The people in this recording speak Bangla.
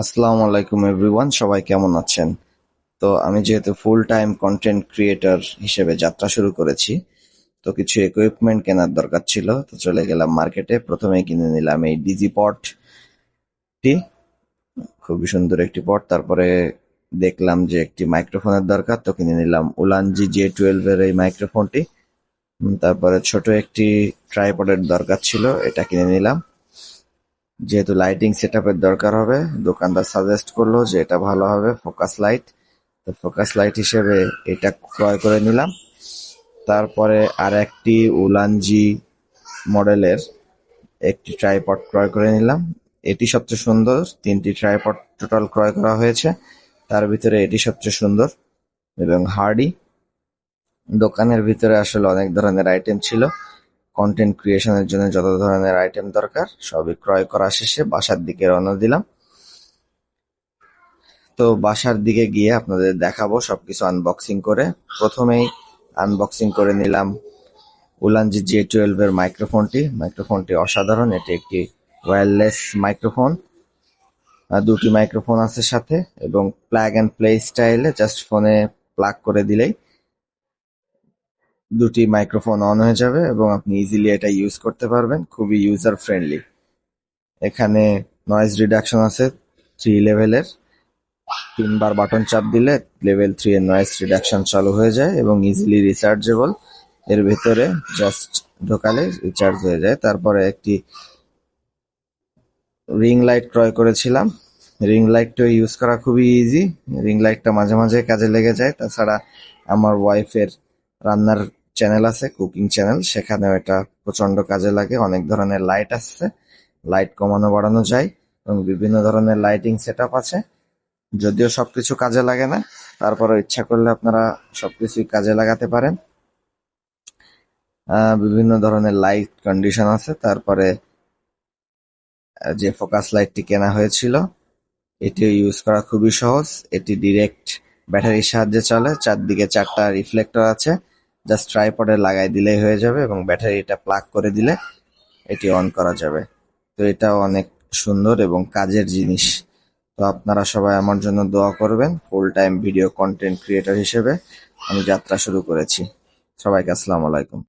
আসসালামু আলাইকুম এভরিওয়ান, সবাই কেমন আছেন? তো আমি যেহেতু ফুল টাইম কন্টেন্ট ক্রিয়েটর হিসেবে যাত্রা শুরু করেছি, তো কিছু ইকুইপমেন্ট কেনার দরকার ছিল, তো চলে গেলাম মার্কেটে প্রথমে কিনে নিলাম এই ডিজি পটটি খুবই সুন্দর একটি পট তারপরে দেখলাম যে একটি মাইক্রোফোনের দরকার, তো কিনে নিলাম উলানজি জে টুয়েলভ এর এই মাইক্রোফোনটি তারপরে ছোট একটি ট্রাইপডের দরকার ছিল, এটা কিনে নিলাম। যেহেতু লাইটিং সেট দরকার হবে, দোকানদার সাজেস্ট করল যে এটা ভালো হবে ফোকাস লাইট তো ফোকাস লাইট হিসেবে এটা ক্রয় করে নিলাম। তারপরে আর একটি উলানজি মডেলের একটি ট্রাইপড ক্রয় করে নিলাম। এটি সবচেয়ে সুন্দর, তিনটি ট্রাইপড টোটাল ক্রয় করা হয়েছে। তার ভিতরে এটি সবচেয়ে সুন্দর এবং হার্ডি দোকানের ভিতরে আসলে অনেক ধরনের আইটেম ছিল। কন্টেন্ট ক্রিয়েশনের জন্য যত ধরনের আইটেম দরকার, সবই ক্রয় করা শেষে বাসার দিকে রওনা দিলাম। তো বাসার দিকে গিয়ে আপনাদের দেখাবো সবকিছু আনবক্সিং করে। প্রথমেই আনবক্সিং করে নিলাম উলানজি জে টুয়েলভ এর মাইক্রোফোনটি মাইক্রোফোনটি অসাধারণ, এটি একটি ওয়্যারলেস মাইক্রোফোন দুটি মাইক্রোফোন আছে সাথে এবং প্লাগ অ্যান্ড প্লে স্টাইলে জাস্ট ফোনে প্লাগ করে দিলেই দুটি মাইক্রোফোন অন হয়ে যাবে এবং আপনি ইজিলি এটা ইউজ করতে পারবেন। খুবই ইউজার ফ্রেন্ডলি এখানে নয়েজ রিডাকশন আছে থ্রি লেভেলের তিনবার বাটন চাপ দিলে লেভেল থ্রি এর নয়েজ রিডাকশন চালু হয়ে যায় এবং ইজিলি রিচার্জেবল এর ভেতরে জাস্ট ঢোকালে রিচার্জ হয়ে যায়। তারপরে একটি রিং লাইট ক্রয় করেছিলাম। রিং লাইটটা ইউজ করা খুবই ইজি রিং লাইটটা মাঝে মাঝে কাজে লেগে যায়। তাছাড়া আমার ওয়াইফের রান্নার চ্যানেল আছে কুকিং চ্যানেল সেখানেও এটা প্রচণ্ড কাজে লাগে, অনেক ধরনের লাইট আছে লাইট কমানো বাড়ানো যায় এবং বিভিন্ন ধরনের লাইটিং সেট আছে। যদিও সবকিছু কাজে লাগে না তারপরে ইচ্ছা করলে আপনারা সবকিছুই কাজে লাগাতে পারেন। বিভিন্ন ধরনের লাইট কন্ডিশন আছে, তারপরে যে ফোকাস লাইটটি কেনা হয়েছিল, এটিও ইউজ করা খুবই সহজ। এটি ডিরেক্ট ব্যাটারির সাহায্যে চলে, চারদিকে চারটা রিফ্লেক্টর আছে। জাস্ট ট্রাইপডে লাগাই দিলেই হয়ে যাবে এবং ব্যাটারিটা প্লাগ করে দিলে এটি অন করা যাবে। তো এটাও অনেক সুন্দর এবং কাজের জিনিস। তো আপনারা সবাই আমার জন্য দোয়া করবেন full time video content creator হিসেবে আমি যাত্রা শুরু করেছি। সবাইকে আসসালামু আলাইকুম।